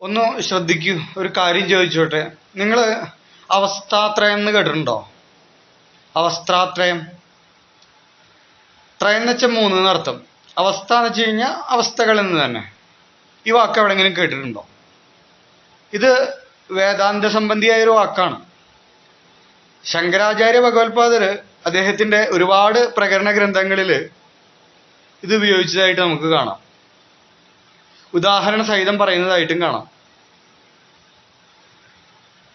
ഒന്ന് ശ്രദ്ധിക്കൂ ഒരു കാര്യം ചോദിച്ചോട്ടെ. നിങ്ങൾ അവസ്ഥാത്രയം എന്ന് കേട്ടിട്ടുണ്ടോ? അവസ്ഥാത്രയം. ത്രയം എന്ന് വെച്ചാൽ മൂന്ന് എന്നർത്ഥം അവസ്ഥ എന്ന് വെച്ച് കഴിഞ്ഞാൽ അവസ്ഥകൾ എന്ന് തന്നെ. ഈ വാക്ക് എവിടെങ്കിലും കേട്ടിട്ടുണ്ടോ? ഇത് വേദാന്ത സംബന്ധിയായ ഒരു വാക്കാണ്. ശങ്കരാചാര്യ ഭഗവത്പാദർ അദ്ദേഹത്തിന്റെ ഒരുപാട് പ്രകരണ ഗ്രന്ഥങ്ങളിൽ ഇത് ഉപയോഗിച്ചതായിട്ട് നമുക്ക് കാണാം. ഉദാഹരണ സഹിതം പറയുന്നതായിട്ടും കാണാം.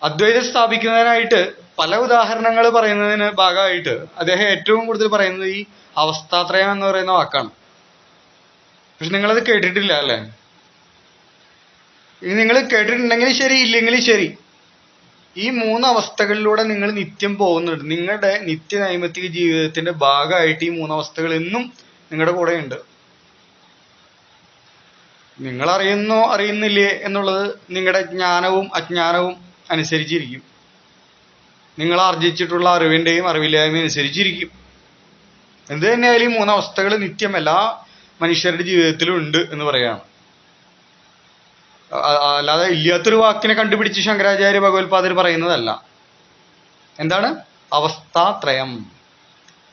അദ്വൈതം സ്ഥാപിക്കുന്നതിനായിട്ട് പല ഉദാഹരണങ്ങൾ പറയുന്നതിന് ഭാഗമായിട്ട് അദ്ദേഹം ഏറ്റവും കൂടുതൽ പറയുന്നത് ഈ അവസ്ഥാത്രയം എന്ന് പറയുന്ന വാക്കാണ്. പക്ഷെ നിങ്ങളത് കേട്ടിട്ടില്ല അല്ലേ? ഇനി നിങ്ങൾ കേട്ടിട്ടുണ്ടെങ്കിൽ ശരി ഇല്ലെങ്കിൽ ശരി. ഈ മൂന്ന് അവസ്ഥകളിലൂടെ നിങ്ങൾ നിത്യം പോകുന്നുണ്ട്. നിങ്ങളുടെ നിത്യ നൈമിത്തിക ജീവിതത്തിന്റെ ഭാഗമായിട്ട് ഈ മൂന്ന് അവസ്ഥകൾ എന്നും നിങ്ങളുടെ കൂടെ ഉണ്ട് നിങ്ങൾ അറിയുന്നോ അറിയുന്നില്ലേ എന്നുള്ളത് നിങ്ങളുടെ ജ്ഞാനവും അജ്ഞാനവും അനുസരിച്ചിരിക്കും. നിങ്ങൾ ആർജിച്ചിട്ടുള്ള അറിവിന്റെയും അറിവില്ലായ്മയും അനുസരിച്ചിരിക്കും. എന്ത് തന്നെയായാലും ഈ മൂന്നവസ്ഥകൾ നിത്യം എല്ലാ മനുഷ്യരുടെ ജീവിതത്തിലും ഉണ്ട് എന്ന് പറയാണ് അല്ലാതെ ഇല്ലാത്തൊരു വാക്കിനെ കണ്ടുപിടിച്ച് ശങ്കരാചാര്യ ഭഗവത്പാദർ പറയുന്നതല്ല. എന്താണ്? അവസ്ഥാത്രയം.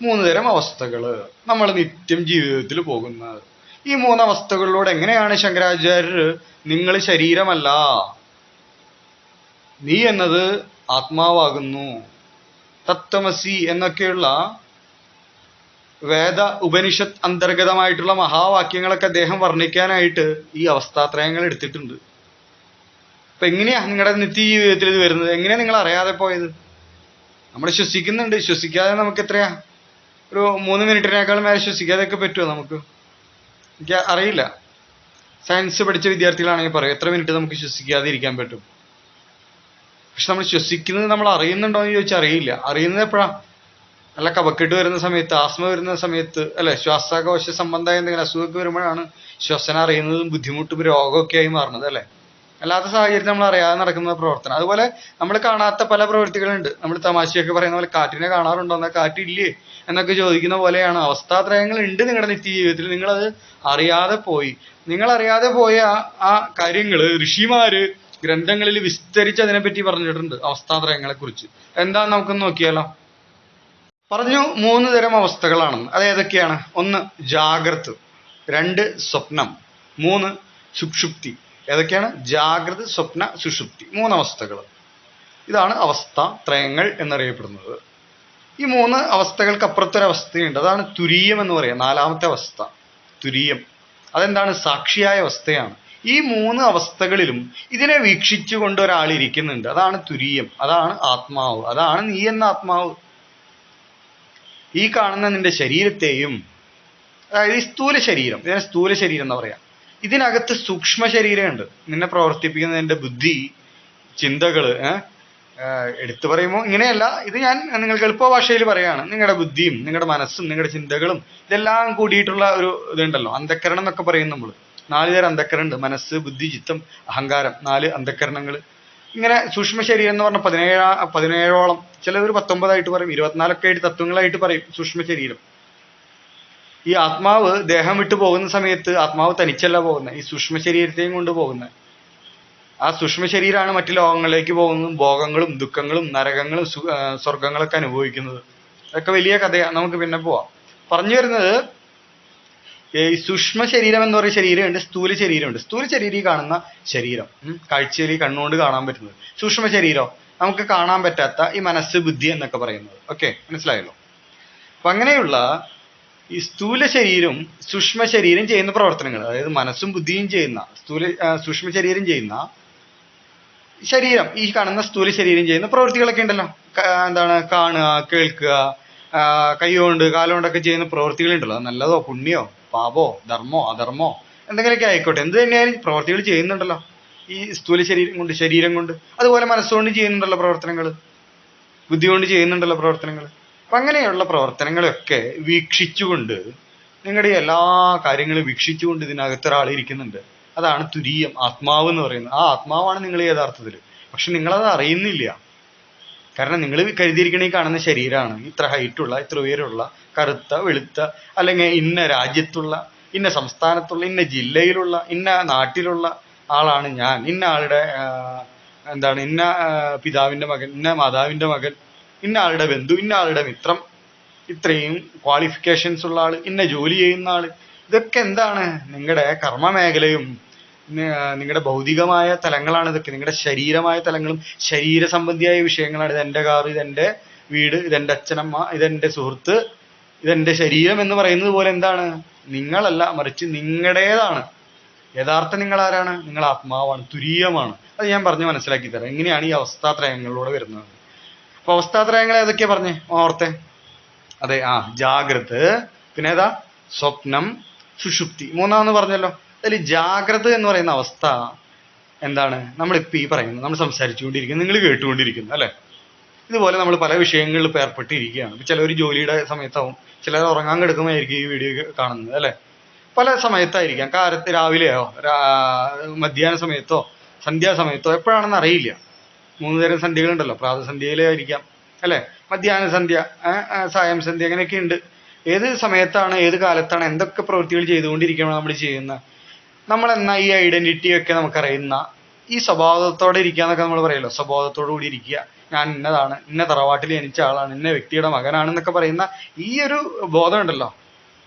മൂന്ന് തരം അവസ്ഥകൾ. നമ്മൾ നിത്യം ജീവിതത്തിൽ പോകുന്നത്. ഈ മൂന്ന് അവസ്ഥകളിലൂടെ എങ്ങനെയാണ് ശങ്കരാചാര്യർ നിങ്ങൾ ശരീരമല്ല? നീ എന്നത് ആത്മാവാകുന്നു. തത്വമസി എന്നൊക്കെയുള്ള വേദ ഉപനിഷത്ത് അന്തർഗതമായിട്ടുള്ള മഹാവാക്യങ്ങളൊക്കെ അദ്ദേഹം വർണിക്കാനായിട്ട് ഈ അവസ്ഥാത്രയങ്ങൾ എടുത്തിട്ടുണ്ട്. അപ്പൊ എങ്ങനെയാ നിങ്ങളുടെ നിത്യ ജീവിതത്തിൽ ഇത് വരുന്നത്? എങ്ങനെയാ നിങ്ങൾ അറിയാതെ പോയത്? നമ്മൾ ശ്വസിക്കുന്നുണ്ട്. ശ്വസിക്കാതെ നമുക്ക് എത്രയാ? ഒരു മൂന്ന് മിനിറ്റിനേക്കാൾ മേലെ ശ്വസിക്കാതെയൊക്കെ പറ്റുമോ നമുക്ക്? എനിക്ക് അറിയില്ല. സയൻസ് പഠിച്ച വിദ്യാർത്ഥികളാണെങ്കിൽ പറയും എത്ര മിനിറ്റ് നമുക്ക് ശ്വസിക്കാതെ ഇരിക്കാൻ പറ്റും? പക്ഷെ നമ്മൾ ശ്വസിക്കുന്നത് നമ്മൾ അറിയുന്നുണ്ടോ എന്ന് ചോദിച്ചാൽ അറിയില്ല. അറിയുന്നത് എപ്പോഴാ? നല്ല കവക്കെട്ട് വരുന്ന സമയത്ത് ആസ്മ വരുന്ന സമയത്ത് അല്ലെ? ശ്വാസകോശ സംബന്ധമായ എന്തെങ്കിലും അസുഖമൊക്കെ വരുമ്പോഴാണ് ശ്വസനം അറിയുന്നതും ബുദ്ധിമുട്ടും രോഗമൊക്കെ ആയി മാറുന്നത് അല്ലെ? അല്ലാത്ത സാഹചര്യത്തിൽ നമ്മൾ അറിയാതെ നടക്കുന്ന പ്രവർത്തനം. അതുപോലെ നമ്മൾ കാണാത്ത പല പ്രവൃത്തികളുണ്ട്. നമ്മൾ തമാശയൊക്കെ പറയുന്ന പോലെ കാറ്റിനെ കാണാറുണ്ടോ എന്നാൽ കാറ്റില്ലേ എന്നൊക്കെ ചോദിക്കുന്ന പോലെയാണ്. അവസ്ഥാത്രയങ്ങൾ ഉണ്ട് നിങ്ങളുടെ നിത്യജീവിതത്തിൽ. നിങ്ങളത് അറിയാതെ പോയി. നിങ്ങൾ അറിയാതെ പോയ ആ- കാര്യങ്ങൾ ഋഷിമാര് ഗ്രന്ഥങ്ങളിൽ വിസ്തരിച്ച് അതിനെപ്പറ്റി പറഞ്ഞിട്ടുണ്ട് അവസ്ഥാത്രയങ്ങളെ കുറിച്ച് എന്താന്ന് നമുക്കൊന്ന് നോക്കിയാലോ? പറഞ്ഞു മൂന്ന് തരം അവസ്ഥകളാണെന്ന് അത് ഏതൊക്കെയാണ്? ഒന്ന് ജാഗ്രത് രണ്ട് സ്വപ്നം മൂന്ന് സുഷുപ്തി ഏതൊക്കെയാണ്? ജാഗ്രത സ്വപ്ന സുഷുപ്തി. മൂന്ന് അവസ്ഥകൾ. ഇതാണ് അവസ്ഥ ത്രയങ്ങൾ എന്നറിയപ്പെടുന്നത്. ഈ മൂന്ന് അവസ്ഥകൾക്ക് അപ്പുറത്തൊരവസ്ഥയുണ്ട് അതാണ് തുരീയം എന്ന് പറയുക നാലാമത്തെ അവസ്ഥ. തുരീയം. അതെന്താണ്? സാക്ഷിയായ അവസ്ഥയാണ്. ഈ മൂന്ന് അവസ്ഥകളിലും ഇതിനെ വീക്ഷിച്ചുകൊണ്ട് ഒരാൾ ഇരിക്കുന്നുണ്ട്. അതാണ് തുരീയം. അതാണ് ആത്മാവ്. അതാണ് നീ എന്ന ആത്മാവ്. ഈ കാണുന്ന നിന്റെ ശരീരത്തെയും അതായത് ഈ സ്ഥൂല ശരീരം ഇതിനെ സ്ഥൂല ശരീരം എന്ന് പറയാം. ഇതിനകത്ത് സൂക്ഷ്മ ശരീരമുണ്ട് നിന്നെ പ്രവർത്തിപ്പിക്കുന്ന നിന്റെ ബുദ്ധി ചിന്തകൾ ഏഹ് എടുത്തു പറയുമ്പോൾ ഇങ്ങനെയല്ല. ഇത് ഞാൻ നിങ്ങൾക്ക് എളുപ്പ ഭാഷയിൽ പറയുകയാണ് നിങ്ങളുടെ ബുദ്ധിയും നിങ്ങളുടെ മനസ്സും നിങ്ങളുടെ ചിന്തകളും ഇതെല്ലാം കൂടിയിട്ടുള്ള ഒരു ഇതുണ്ടല്ലോ. അന്ധക്കരണം എന്നൊക്കെ പറയും നമ്മൾ നാല് തരം അന്ധക്കരണം ഉണ്ട് മനസ്സ് ബുദ്ധി ചിത്തം അഹങ്കാരം. നാല് അന്ധക്കരണങ്ങൾ ഇങ്ങനെ സൂക്ഷ്മ ശരീരം എന്ന് പറഞ്ഞ പതിനേഴാ പതിനേഴോളം. ചിലവർ പത്തൊമ്പതായിട്ട് പറയും. ഇരുപത്തിനാലൊക്കെ ആയിട്ട് തത്വങ്ങളായിട്ട് പറയും സൂക്ഷ്മ ശരീരം ഈ ആത്മാവ് ദേഹം വിട്ടു പോകുന്ന സമയത്ത് ആത്മാവ് തനിച്ചല്ല പോകുന്നത്. ഈ സൂക്ഷ്മ ശരീരത്തെയും കൊണ്ട് പോകുന്നത്. ആ സൂക്ഷ്മ ശരീരമാണ് മറ്റു ലോകങ്ങളിലേക്ക് പോകുന്നതും ഭോഗങ്ങളും ദുഃഖങ്ങളും നരകങ്ങളും സ്വർഗങ്ങളൊക്കെ അനുഭവിക്കുന്നത്. അതൊക്കെ വലിയ കഥയാണ്. നമുക്ക് പിന്നെ പോവാം. പറഞ്ഞു വരുന്നത് ഈ സൂക്ഷ്മ ശരീരം എന്ന് പറയുന്ന ശരീരമുണ്ട് സ്ഥൂല ശരീരമുണ്ട്. സ്ഥൂല ശരീരം കാണുന്ന ശരീരം കാഴ്ചയിൽ കണ്ണുകൊണ്ട് കാണാൻ പറ്റുന്നത്. സൂക്ഷ്മ ശരീരം നമുക്ക് കാണാൻ പറ്റാത്ത ഈ മനസ്സ് ബുദ്ധി എന്നൊക്കെ പറയുന്നത്. ഓക്കെ മനസ്സിലായല്ലോ? അപ്പൊ അങ്ങനെയുള്ള ഈ സ്ഥൂല ശരീരം സൂക്ഷ്മ ശരീരം ചെയ്യുന്ന പ്രവർത്തനങ്ങൾ അതായത് മനസ്സും ബുദ്ധിയും ചെയ്യുന്ന സ്ഥൂല സൂക്ഷ്മ ശരീരം ചെയ്യുന്ന ശരീരം ഈ കാണുന്ന സ്ഥൂല ശരീരം ചെയ്യുന്ന പ്രവൃത്തികളൊക്കെ ഉണ്ടല്ലോ. എന്താണ് കാണുക കേൾക്കുക കൈകൊണ്ട് കാലുകൊണ്ടൊക്കെ ചെയ്യുന്ന പ്രവൃത്തികളുണ്ടല്ലോ നല്ലതോ പുണ്യോ പാപോ ധർമ്മോ അധർമ്മോ എന്തെങ്കിലുമൊക്കെ ആയിക്കോട്ടെ. എന്ത് തന്നെയായാലും പ്രവൃത്തികൾ ചെയ്യുന്നുണ്ടല്ലോ. ഈ സ്ഥൂല ശരീരം കൊണ്ട് ശരീരം കൊണ്ട്. അതുപോലെ മനസ്സുകൊണ്ട് ചെയ്യുന്നുണ്ടല്ലോ പ്രവർത്തനങ്ങൾ. ബുദ്ധി കൊണ്ട് ചെയ്യുന്നുണ്ടല്ലോ പ്രവർത്തനങ്ങൾ. അപ്പൊ അങ്ങനെയുള്ള പ്രവർത്തനങ്ങളൊക്കെ വീക്ഷിച്ചുകൊണ്ട് നിങ്ങളുടെ എല്ലാ കാര്യങ്ങളും വീക്ഷിച്ചുകൊണ്ട് ഇതിനകത്ത് ഒരാൾ ഇരിക്കുന്നുണ്ട്. അതാണ് തുരീയം ആത്മാവ് എന്ന് പറയുന്നത്. ആ ആത്മാവാണ് നിങ്ങൾ യഥാർത്ഥത്തിൽ. പക്ഷെ നിങ്ങളത് അറിയുന്നില്ല. കാരണം നിങ്ങൾ കരുതിയിരിക്കണ ഈ കാണുന്ന ശരീരമാണ്. ഇത്ര ഹൈറ്റുള്ള ഇത്ര ഉയരമുള്ള കറുത്ത വെളുത്ത അല്ലെങ്കിൽ ഇന്ന രാജ്യത്തുള്ള ഇന്ന സംസ്ഥാനത്തുള്ള ഇന്ന ജില്ലയിലുള്ള ഇന്ന നാട്ടിലുള്ള ആളാണ് ഞാൻ. ഇന്ന ആളുടെ എന്താണ് ഇന്ന പിതാവിന്റെ മകൻ ഇന്ന മാതാവിന്റെ മകൻ ഇന്ന ആളുടെ ബന്ധു ഇന്ന ആളുടെ മിത്രം ഇത്രയും ക്വാളിഫിക്കേഷൻസ് ഉള്ള ആൾ ഇന്ന ജോലി ചെയ്യുന്ന ആൾ. ഇതൊക്കെ എന്താണ്? നിങ്ങളുടെ കർമ്മ മേഖലയും നിങ്ങളുടെ ഭൗതികമായ തലങ്ങളാണ് ഇതൊക്കെ. നിങ്ങളുടെ ശരീരമായ തലങ്ങളും ശരീര സംബന്ധിയായ വിഷയങ്ങളാണ്. ഇത് എന്റെ കാർ ഇതെന്റെ വീട് ഇതെന്റെ അച്ഛനമ്മ ഇതെന്റെ സുഹൃത്ത് ഇതെന്റെ ശരീരം എന്ന് പറയുന്നത് പോലെ എന്താണ്? നിങ്ങളല്ല മറിച്ച് നിങ്ങളുടേതാണ് യഥാർത്ഥം നിങ്ങൾ ആരാണ് നിങ്ങൾ ആത്മാവാണ് തുരീയമാണ് അത് ഞാൻ പറഞ്ഞു മനസ്സിലാക്കി തരാം. എങ്ങനെയാണ് ഈ അവസ്ഥാത്രയങ്ങളിലൂടെ വരുന്നത്. അപ്പൊ അവസ്ഥാത്രയങ്ങൾ ഏതൊക്കെയാ പറഞ്ഞേ? ഓർത്തെ. അതെ ആ ജാഗ്രത് പിന്നെ ഏതാ? സ്വപ്നം സുഷുപ്തി. മൂന്നാമെന്ന് പറഞ്ഞല്ലോ. അതിൽ ജാഗ്രത എന്ന് പറയുന്ന അവസ്ഥ എന്താണ്? നമ്മളിപ്പോൾ ഈ പറയുന്നത് നമ്മൾ സംസാരിച്ചുകൊണ്ടിരിക്കുന്നു നിങ്ങൾ കേട്ടുകൊണ്ടിരിക്കുന്നു അല്ലേ? ഇതുപോലെ നമ്മൾ പല വിഷയങ്ങളിൽ ഇപ്പൊ ഏർപ്പെട്ടിരിക്കുകയാണ്. ഇപ്പൊ ചിലർ ജോലിയുടെ സമയത്താവും ചിലർ ഉറങ്ങാൻ കിടക്കുമ്പോഴായിരിക്കും ഈ വീഡിയോ കാണുന്നത് അല്ലേ? പല സമയത്തായിരിക്കാം. കാലത്ത് രാവിലെയോ മധ്യാഹ്ന സമയത്തോ സന്ധ്യാസമയത്തോ എപ്പോഴാണെന്ന് അറിയില്ല. മൂന്ന് തരം സന്ധ്യകളുണ്ടല്ലോ പ്രാതസന്ധ്യയിലായിരിക്കാം അല്ലെ? മധ്യാഹ്ന സന്ധ്യ സായം സന്ധ്യ അങ്ങനെയൊക്കെ ഉണ്ട്. ഏത് സമയത്താണ് ഏത് കാലത്താണ് എന്തൊക്കെ പ്രവൃത്തികൾ ചെയ്തുകൊണ്ടിരിക്കണം നമ്മൾ ചെയ്യുന്ന? നമ്മൾ എന്നാ ഈ ഐഡന്റിറ്റി ഒക്കെ നമുക്കറിയുന്ന ഈ സ്വഭാവത്തോടെ ഇരിക്കുക എന്നൊക്കെ നമ്മൾ പറയല്ലോ സ്വഭാവത്തോടു കൂടി ഇരിക്കുക. ഞാൻ ഇന്നതാണ് ഇന്ന തറവാട്ടിൽ ജനിച്ച ആളാണ് ഇന്ന വ്യക്തിയുടെ മകനാണ് എന്നൊക്കെ പറയുന്ന ഈ ഒരു ബോധമുണ്ടല്ലോ.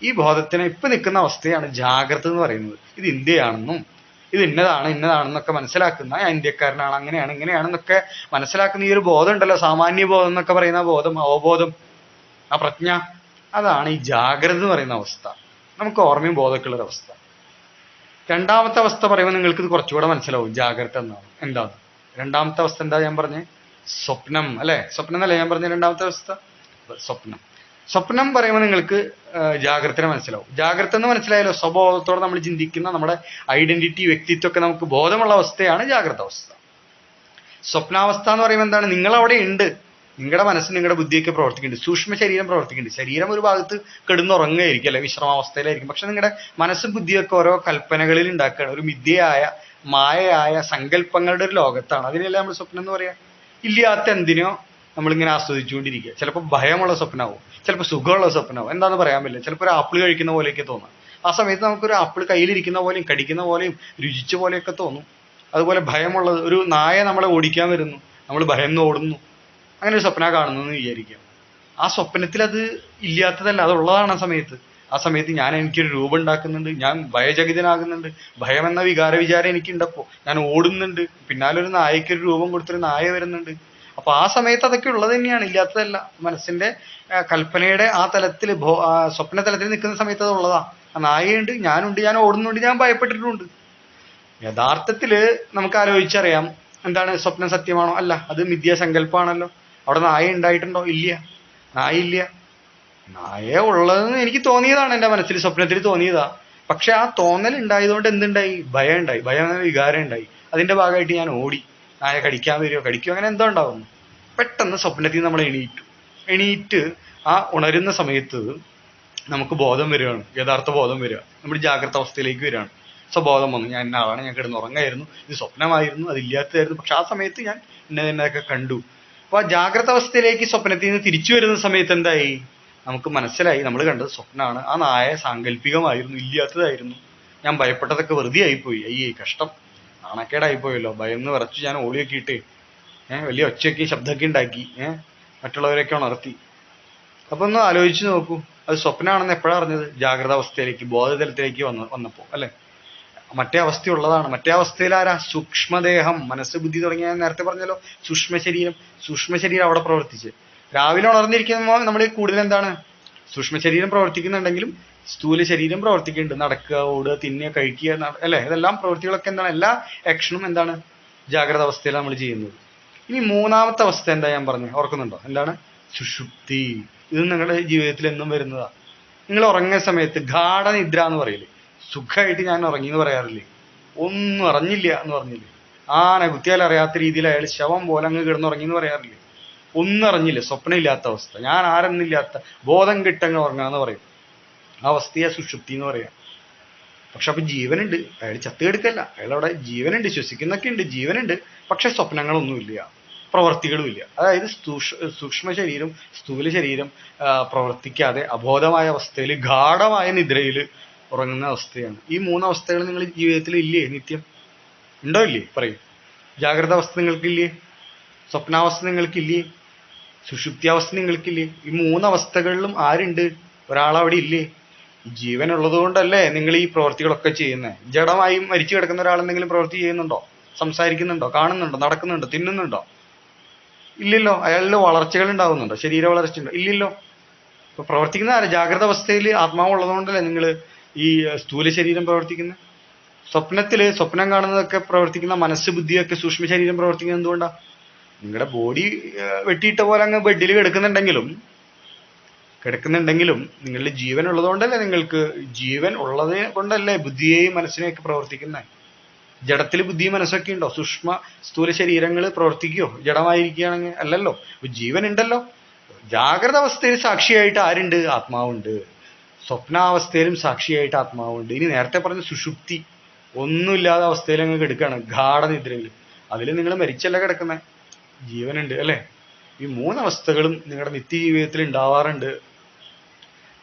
ഈ ബോധത്തിന് ഇപ്പൊ നിൽക്കുന്ന അവസ്ഥയാണ് ജാഗ്രത എന്ന് പറയുന്നത്. ഇത് ഇന്ത്യയാണെന്നും ഇത് ഇന്നതാണ് ഇന്നതാണെന്നൊക്കെ മനസ്സിലാക്കുന്ന ഇന്ത്യക്കാരനാണ്. അങ്ങനെയാണ് ഇങ്ങനെയാണെന്നൊക്കെ മനസ്സിലാക്കുന്ന ഈ ഒരു ബോധം ഉണ്ടല്ലോ സാമാന്യ ബോധം എന്നൊക്കെ പറയുന്ന ബോധം അവബോധം ആ പ്രജ്ഞ. അതാണ് ഈ ജാഗ്രത എന്ന് പറയുന്ന അവസ്ഥ. നമുക്ക് ഓർമ്മയും ബോധമൊക്കെയുള്ള ഒരു അവസ്ഥ. രണ്ടാമത്തെ അവസ്ഥ പറയുമ്പോൾ നിങ്ങൾക്ക് ഇത് കുറച്ചുകൂടെ മനസ്സിലാവും. ജാഗ്രത എന്നാണ്. എന്താണ് രണ്ടാമത്തെ അവസ്ഥ എന്താ ഞാൻ പറഞ്ഞേ? സ്വപ്നം അല്ലെ? സ്വപ്നം എന്നല്ലേ ഞാൻ പറഞ്ഞ രണ്ടാമത്തെ അവസ്ഥ? സ്വപ്നം. സ്വപ്നം പറയുമ്പോൾ നിങ്ങൾക്ക് ജാഗ്രത മനസ്സിലാവും. ജാഗ്രത എന്ന് മനസ്സിലായാലോ? സ്വബോധത്തോടെ നമ്മൾ ചിന്തിക്കുന്ന നമ്മുടെ ഐഡന്റിറ്റി വ്യക്തിത്വം ഒക്കെ നമുക്ക് ബോധമുള്ള അവസ്ഥയാണ് ജാഗ്രത അവസ്ഥ സ്വപ്നാവസ്ഥ എന്ന് പറയുമ്പോൾ എന്താണ്? നിങ്ങൾ അവിടെ ഉണ്ട്. നിങ്ങളുടെ മനസ്സ് നിങ്ങളുടെ ബുദ്ധിയൊക്കെ പ്രവർത്തിക്കുന്നുണ്ട്. സൂക്ഷ്മ ശരീരം പ്രവർത്തിക്കുന്നുണ്ട്. ശരീരം ഒരു ഭാഗത്ത് കിടന്നുറങ്ങുകയായിരിക്കും അല്ലെ? വിശ്രമാവസ്ഥയിലായിരിക്കും. പക്ഷെ നിങ്ങളുടെ മനസ്സും ബുദ്ധിയൊക്കെ ഓരോ കൽപ്പനകളിൽ ഉണ്ടാക്കുകയാണ്. ഒരു മിഥ്യയായ മായയായ സങ്കല്പങ്ങളുടെ ഒരു ലോകത്താണ്. അതിനെല്ലാം നമ്മൾ സ്വപ്നം എന്ന് പറയാ? ഇല്ലാത്ത എന്തിനോ നമ്മളിങ്ങനെ ആസ്വദിച്ചുകൊണ്ടിരിക്കുക. ചിലപ്പോൾ ഭയമുള്ള സ്വപ്നമാവും ചിലപ്പോൾ സുഖമുള്ള സ്വപ്നമാവും എന്താണെന്ന് പറയാൻ പറ്റില്ല. ചിലപ്പോൾ ഒരു ആപ്പിൾ കഴിക്കുന്ന പോലെയൊക്കെ തോന്നാം. ആ സമയത്ത് നമുക്കൊരു ആപ്പിൾ കയ്യിലിരിക്കുന്ന പോലെയും കടിക്കുന്ന പോലെയും രുചിച്ച പോലെയൊക്കെ തോന്നും. അതുപോലെ ഭയമുള്ളത് ഒരു നായ നമ്മളെ ഓടിക്കാൻ വരുന്നു. നമ്മൾ ഭയന്ന് ഓടുന്നു. അങ്ങനെ ഒരു സ്വപ്ന കാണുന്നു എന്ന് വിചാരിക്കാം ആ സ്വപ്നത്തിൽ അത് ഇല്ലാത്തതല്ല. അത് ഉള്ളതാണ് ആ സമയത്ത്. ആ സമയത്ത് ഞാൻ എനിക്കൊരു രൂപം ഉണ്ടാക്കുന്നുണ്ട്. ഞാൻ ഭയചകിതനാകുന്നുണ്ട്. ഭയം എന്ന വികാര വിചാരം എനിക്കുണ്ടപ്പോൾ ഞാൻ ഓടുന്നുണ്ട്. പിന്നാലെ ഒരു നായയ്ക്ക് ഒരു രൂപം കൊടുത്തൊരു നായ വരുന്നുണ്ട്. അപ്പൊ ആ സമയത്ത് അതൊക്കെ ഉള്ളത് തന്നെയാണ് ഇല്ലാത്തതല്ല. മനസ്സിന്റെ കൽപ്പനയുടെ ആ തലത്തിൽ സ്വപ്ന തലത്തിൽ നിൽക്കുന്ന സമയത്ത് അത് ഉള്ളതാ. നായയുണ്ട് ഞാനുണ്ട് ഞാൻ ഓടുന്നുണ്ട് ഞാൻ ഭയപ്പെട്ടിട്ടുണ്ട്. യഥാർത്ഥത്തിൽ നമുക്ക് ആലോചിച്ചറിയാം എന്താണ് സ്വപ്നം സത്യമാണോ? അല്ല അത് മിഥ്യാസങ്കല്പമാണല്ലോ അവിടെ നായ ഉണ്ടായിട്ടുണ്ടോ? ഇല്ല. നായ ഇല്ല. നായ ഉള്ളതെന്ന് എനിക്ക് തോന്നിയതാണ് എന്റെ മനസ്സിൽ സ്വപ്നത്തിൽ തോന്നിയതാ. പക്ഷെ ആ തോന്നൽ ഉണ്ടായതുകൊണ്ട് എന്തുണ്ടായി? ഭയം ഉണ്ടായി ഭയം വികാരം ഉണ്ടായി അതിന്റെ ഭാഗമായിട്ട് ഞാൻ ഓടി. നായ കടിക്കാൻ വരുമോ കടിക്കുമോ അങ്ങനെ എന്തോ ഉണ്ടാവും. പെട്ടെന്ന് സ്വപ്നത്തിൽ നമ്മൾ എണീറ്റു. എണീറ്റ് ആ ഉണരുന്ന സമയത്ത് നമുക്ക് ബോധം വരികയാണ്. യഥാർത്ഥ ബോധം വരിക. നമ്മുടെ ജാഗ്രത അവസ്ഥയിലേക്ക് വരികയാണ്. സ്വബോധം വന്നു. ഞാൻ ഇന്ന ആളാണ് ഞാൻ കിടന്നുറങ്ങായിരുന്നു ഇത് സ്വപ്നമായിരുന്നു അതില്ലാത്തതായിരുന്നു. പക്ഷെ ആ സമയത്ത് ഞാൻ എന്നെ എന്നൊക്കെ കണ്ടു. അപ്പൊ ആ ജാഗ്രത അവസ്ഥയിലേക്ക് സ്വപ്നത്തിൽ നിന്ന് തിരിച്ചു വരുന്ന സമയത്ത് എന്തായി? നമുക്ക് മനസ്സിലായി നമ്മൾ കണ്ടത് സ്വപ്നമാണ്. ആ നായ സാങ്കല്പികമായിരുന്നു ഇല്ലാത്തതായിരുന്നു. ഞാൻ ഭയപ്പെട്ടതൊക്കെ വെറുതെ ആയിപ്പോയി. അയ്യേ കഷ്ടം. നാണക്കേടായിപ്പോയല്ലോ. ഭയന്ന് വിറച്ച് ഞാൻ ഓളിയൊക്കെ ഇട്ട് ഏഹ് വലിയ ഒച്ചയൊക്കെ ശബ്ദമൊക്കെ ഉണ്ടാക്കി ഏഹ് മറ്റുള്ളവരെയൊക്കെ ഉണർത്തി. അപ്പൊ ഒന്ന് ആലോചിച്ച് നോക്കൂ. അത് സ്വപ്നമാണെന്ന് എപ്പോഴാണ് അറിഞ്ഞത്? ജാഗ്രത അവസ്ഥയിലേക്ക് ബോധതലത്തിലേക്ക് വന്ന വന്നപ്പോ അല്ലെ? മറ്റേ അവസ്ഥയുള്ളതാണ് മറ്റേ അവസ്ഥയിൽ ആരാ? സൂക്ഷ്മദേഹം. മനസ്സ് ബുദ്ധി തുടങ്ങിയ നേരത്തെ പറഞ്ഞല്ലോ. സൂക്ഷ്മ ശരീരം. സൂക്ഷ്മ ശരീരം അവിടെ പ്രവർത്തിച്ച്. രാവിലെ ഉണർന്നിരിക്കുമ്പോൾ നമ്മൾ കൂടുതൽ എന്താണ്? സൂക്ഷ്മ ശരീരം പ്രവർത്തിക്കുന്നുണ്ടെങ്കിലും സ്ഥൂല ശരീരം പ്രവർത്തിക്കുന്നുണ്ട്. നടക്കുക ഓടുക തിന്നുക കഴിക്കുക അല്ലെ? ഇതെല്ലാം പ്രവൃത്തികളൊക്കെ എന്താണ്? എല്ലാ ആക്ഷനും എന്താണ്? ജാഗ്രത അവസ്ഥയിലാണ് നമ്മൾ ചെയ്യുന്നത് ഇനി മൂന്നാമത്തെ അവസ്ഥ എന്താ ഞാൻ പറഞ്ഞു? ഓർക്കുന്നുണ്ടോ? എന്താണ്? സുഷുപ്തി. ഇത് നിങ്ങളുടെ ജീവിതത്തിൽ എന്നും വരുന്നതാ. നിങ്ങൾ ഉറങ്ങിയ സമയത്ത് ഗാഠനിദ്ര എന്ന് പറയില്ലേ? സുഖമായിട്ട് ഞാൻ ഉറങ്ങി എന്ന് പറയാറില്ലേ? ഒന്നും അറിഞ്ഞില്ല എന്ന് പറഞ്ഞില്ലേ? ആന കുത്തിയാൽ അറിയാത്ത രീതിയിൽ അയാൾ ശവം പോലെ അങ്ങ് കിടന്നുറങ്ങി എന്ന് പറയാറില്ലേ? ഒന്നും അറിഞ്ഞില്ല. സ്വപ്നമില്ലാത്ത അവസ്ഥ. ഞാൻ ആരെന്നില്ലാത്ത ബോധം കിട്ടങ്ങ് ഉറങ്ങാന്ന് പറയും. അവസ്ഥയെ സുഷുപ്തി എന്ന് പറയാം. പക്ഷെ അപ്പൊ ജീവനുണ്ട്. അയാൾ ചത്തുകെടുക്കല്ല അയാൾ അവിടെ ജീവനുണ്ട്. ശ്വസിക്കുന്നൊക്കെ ഉണ്ട് ജീവനുണ്ട്. പക്ഷെ സ്വപ്നങ്ങളൊന്നുമില്ല. പ്രവർത്തികളുമില്ല. അതായത് സൂക്ഷ- സൂക്ഷ്മ ശരീരം സ്ഥൂല ശരീരം പ്രവർത്തിക്കാതെ അബോധമായ അവസ്ഥയിൽ ഗാഠമായ നിദ്രയിൽ ഉറങ്ങുന്ന അവസ്ഥയാണ്. ഈ മൂന്ന് അവസ്ഥകൾ നിങ്ങൾ ജീവിതത്തിൽ ഇല്ലേ നിത്യം? ഉണ്ടോ ഇല്ലേ? പറയും. ജാഗ്രത അവസ്ഥ നിങ്ങൾക്കില്ലേ സ്വപ്നാവസ്ഥ നിങ്ങൾക്കില്ലേ സുഷുപ്തി അവസ്ഥ നിങ്ങൾക്കില്ലേ ഈ മൂന്നവസ്ഥകളിലും ആരുണ്ട്? ഒരാളവിടെ ഇല്ലേ? ജീവൻ കൊണ്ടല്ലേ നിങ്ങൾ ഈ പ്രവർത്തികളൊക്കെ ചെയ്യുന്നത് ജഡമായി മരിച്ചു കിടക്കുന്ന ഒരാൾ എന്തെങ്കിലും പ്രവൃത്തി ചെയ്യുന്നുണ്ടോ? സംസാരിക്കുന്നുണ്ടോ? കാണുന്നുണ്ടോ? നടക്കുന്നുണ്ടോ? തിന്നുന്നുണ്ടോ? ഇല്ലല്ലോ. അയാളിൽ വളർച്ചകൾ ഉണ്ടാവുന്നുണ്ടോ? ശരീര വളർച്ച ഉണ്ടോ? ഇല്ലല്ലോ. ഇപ്പൊ പ്രവർത്തിക്കുന്ന ആരാ? ജാഗ്രത അവസ്ഥയിൽ ആത്മാവ് ഉള്ളതുകൊണ്ടല്ലേ നിങ്ങൾ ഈ സ്ഥൂല ശരീരം പ്രവർത്തിക്കുന്നത് സ്വപ്നത്തിൽ സ്വപ്നം കാണുന്നതൊക്കെ പ്രവർത്തിക്കുന്ന മനസ്സ് ബുദ്ധിയൊക്കെ സൂക്ഷ്മ ശരീരം പ്രവർത്തിക്കുന്നത് എന്തുകൊണ്ടാ നിങ്ങളുടെ ബോഡി വെട്ടിയിട്ട പോലെ അങ്ങ് ബെഡിൽ കിടക്കുന്നുണ്ടെങ്കിലും കിടക്കുന്നുണ്ടെങ്കിലും നിങ്ങളുടെ ജീവൻ ഉള്ളതുകൊണ്ടല്ലേ നിങ്ങൾക്ക് ജീവൻ ഉള്ളത് കൊണ്ടല്ലേ ബുദ്ധിയെയും മനസ്സിനെയും ഒക്കെ പ്രവർത്തിക്കുന്നത് ജഡത്തിൽ ബുദ്ധി മനസ്സൊക്കെ ഉണ്ടോ? സൂക്ഷ്മ സ്ഥൂല ശരീരങ്ങൾ പ്രവർത്തിക്കുകയോ ജഡമായിരിക്കുകയാണെങ്കിൽ അല്ലല്ലോ. ജീവൻ ഉണ്ടല്ലോ. ജാഗ്രത അവസ്ഥയിൽ സാക്ഷിയായിട്ട് ആരുണ്ട്? ആത്മാവുണ്ട്. സ്വപ്നാവസ്ഥയിലും സാക്ഷിയായിട്ട് ആത്മാവുണ്ട്. ഇനി നേരത്തെ പറഞ്ഞ സുഷുപ്തി ഒന്നുമില്ലാത്ത അവസ്ഥയിൽ അങ്ങ് കിടക്കുകയാണ്. ഗാഠനിദ്രയിൽ. അതിൽ നിങ്ങൾ മരിച്ചല്ല കിടക്കുന്നത് ജീവനുണ്ട് അല്ലേ? ഈ മൂന്നവസ്ഥകളും നിങ്ങളുടെ നിത്യജീവിതത്തിൽ ഉണ്ടാവാറുണ്ട്.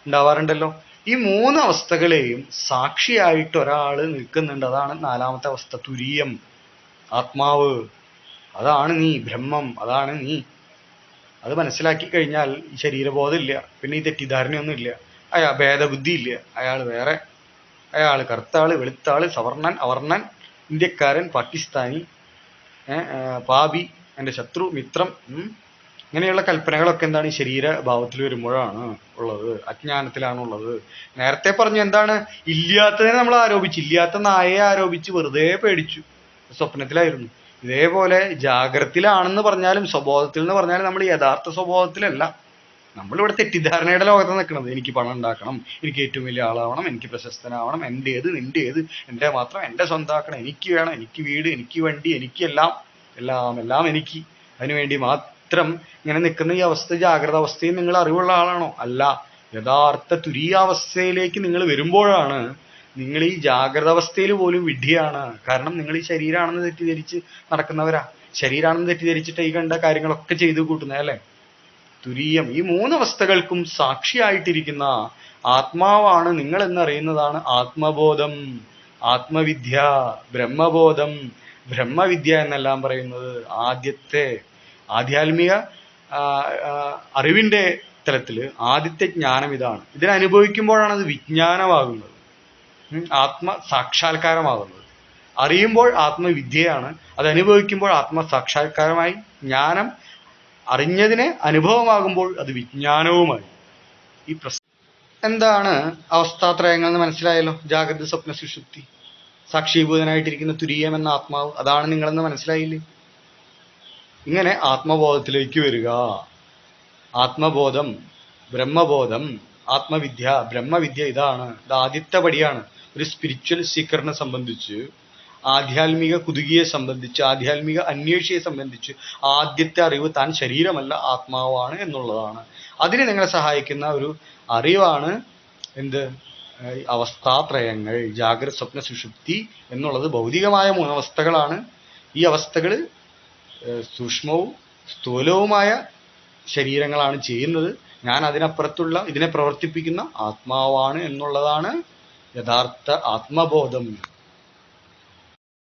ഉണ്ടാവാറുണ്ടല്ലോ. ഈ മൂന്ന് അവസ്ഥകളെയും സാക്ഷിയായിട്ട് ഒരാൾ നിൽക്കുന്നുണ്ട്. അതാണ് നാലാമത്തെ അവസ്ഥ. തുരീയം ആത്മാവ്. അതാണ് നീ ബ്രഹ്മം. അതാണ് നീ. അത് മനസ്സിലാക്കി കഴിഞ്ഞാൽ ഈ ശരീരബോധം ഇല്ല പിന്നെ ഈ തെറ്റിദ്ധാരണയൊന്നും ഇല്ല അയാൾ ഭേദബുദ്ധി ഇല്ല അയാൾ വേറെ. അയാൾ കറുത്താൾ വെളുത്താൾ സവർണൻ അവർണൻ ഇന്ത്യക്കാരൻ പാകിസ്ഥാനി പാപി എന്റെ ശത്രു മിത്രം. ഇങ്ങനെയുള്ള കൽപ്പനകളൊക്കെ എന്താണ് ശരീരഭാവത്തിൽ വരുമ്പോഴാണ് ഉള്ളത് അജ്ഞാനത്തിലാണ് ഉള്ളത് നേരത്തെ പറഞ്ഞു എന്താണ് ഇല്ലാത്തതിനെ നമ്മൾ ആരോപിച്ചു. ഇല്ലാത്ത നായയെ ആരോപിച്ച് വെറുതെ പേടിച്ചു. സ്വപ്നത്തിലായിരുന്നു. ഇതേപോലെ ജാഗ്രതയിലാണെന്ന് പറഞ്ഞാലും സ്വബോധത്തിൽ എന്ന് പറഞ്ഞാലും നമ്മൾ യഥാർത്ഥ സ്വബോധത്തിലല്ല. നമ്മളിവിടെ തെറ്റിദ്ധാരണയുടെ ലോകത്ത് നിൽക്കുന്നത്. എനിക്ക് പണം ഉണ്ടാക്കണം എനിക്ക് ഏറ്റവും വലിയ ആളാവണം എനിക്ക് പ്രശസ്തനാവണം എന്റെ ഏത് നിന്റെ ഏത് എന്റെ മാത്രം എന്റെ സ്വന്തമാക്കണം എനിക്ക് വേണം എനിക്ക് വീട് എനിക്ക് വണ്ടി എനിക്ക് എല്ലാം എല്ലാം എല്ലാം എനിക്ക്. അതിനുവേണ്ടി മാത്രം ഇങ്ങനെ നിൽക്കുന്ന ഈ അവസ്ഥ ജാഗ്രത അവസ്ഥയിൽ നിങ്ങൾ അറിവുള്ള ആളാണോ? അല്ല. യഥാർത്ഥ തുരീയാവസ്ഥയിലേക്ക് നിങ്ങൾ വരുമ്പോഴാണ് നിങ്ങൾ ഈ ജാഗ്രത അവസ്ഥയിൽ പോലും വിഡ്ഢിയാണ്. കാരണം നിങ്ങൾ ഈ ശരീരമാണെന്ന് തെറ്റിദ്ധരിച്ച് നടക്കുന്നവരാ. ശരീരമാണെന്ന് തെറ്റിദ്ധരിച്ചിട്ട് ഈ കണ്ട കാര്യങ്ങളൊക്കെ ചെയ്തു കൂട്ടുന്നത് അല്ലേ? തുരീയം. ഈ മൂന്നവസ്ഥകൾക്കും സാക്ഷിയായിട്ടിരിക്കുന്ന ആത്മാവാണ് നിങ്ങൾ എന്നറിയുന്നതാണ് ആത്മബോധം. ആത്മവിദ്യ ബ്രഹ്മബോധം. ബ്രഹ്മവിദ്യ എന്നെല്ലാം പറയുന്നത്. ആദ്യത്തെ ആധ്യാത്മിക അറിവിന്റെ തലത്തിൽ ആദ്യത്തെ ജ്ഞാനം ഇതാണ്. ഇതിനെ അനുഭവിക്കുമ്പോഴാണ് അത് വിജ്ഞാനമാകുന്നത്. ആത്മ സാക്ഷാത്കാരമാകുന്നത്. അറിയുമ്പോൾ ആത്മവിദ്യയാണ് അത് അനുഭവിക്കുമ്പോൾ ആത്മ സാക്ഷാത്കാരമായി ജ്ഞാനം അറിഞ്ഞതിനെ അനുഭവമാകുമ്പോൾ അത് വിജ്ഞാനവുമായി. ഈ പ്രശ്നം എന്താണ് അവസ്ഥാത്രയങ്ങൾ എന്ന് മനസ്സിലായല്ലോ? ജാഗ്രത സ്വപ്ന സുഷുപ്തി. സാക്ഷീഭൂതനായിട്ടിരിക്കുന്ന തുരീയം എന്ന ആത്മാവ് അതാണ് നിങ്ങളെന്ന് മനസ്സിലായില്ലേ? ഇങ്ങനെ ആത്മബോധത്തിലേക്ക് വരിക. ആത്മബോധം ബ്രഹ്മബോധം ആത്മവിദ്യ ബ്രഹ്മവിദ്യ ഇതാണ്. ഇത് ആദ്യത്തെ പടിയാണ്. ഒരു സ്പിരിച്വൽ സീക്കറിനെ സംബന്ധിച്ച് ആധ്യാത്മിക കുതുകിയെ സംബന്ധിച്ച് ആധ്യാത്മിക അന്വേഷിയെ സംബന്ധിച്ച് ആദ്യത്തെ അറിവ് താൻ ശരീരമല്ല ആത്മാവാണ് എന്നുള്ളതാണ്. അതിനെ നിങ്ങളെ സഹായിക്കുന്ന ഒരു അറിവാണ് എന്ത്? അവസ്ഥാത്രയങ്ങൾ ജാഗ്രത സ്വപ്ന സുഷുപ്തി എന്നുള്ളത് ഭൗതികമായ മൂന്നവസ്ഥകളാണ് ഈ അവസ്ഥകൾ സൂക്ഷ്മവും സ്ഥൂലവുമായ ശരീരങ്ങളാണ് ചെയ്യുന്നത്. ഞാൻ അതിനപ്പുറത്തുള്ള ഇതിനെ പ്രവർത്തിപ്പിക്കുന്ന ആത്മാവാണ് എന്നുള്ളതാണ് യഥാർത്ഥ ആത്മബോധം.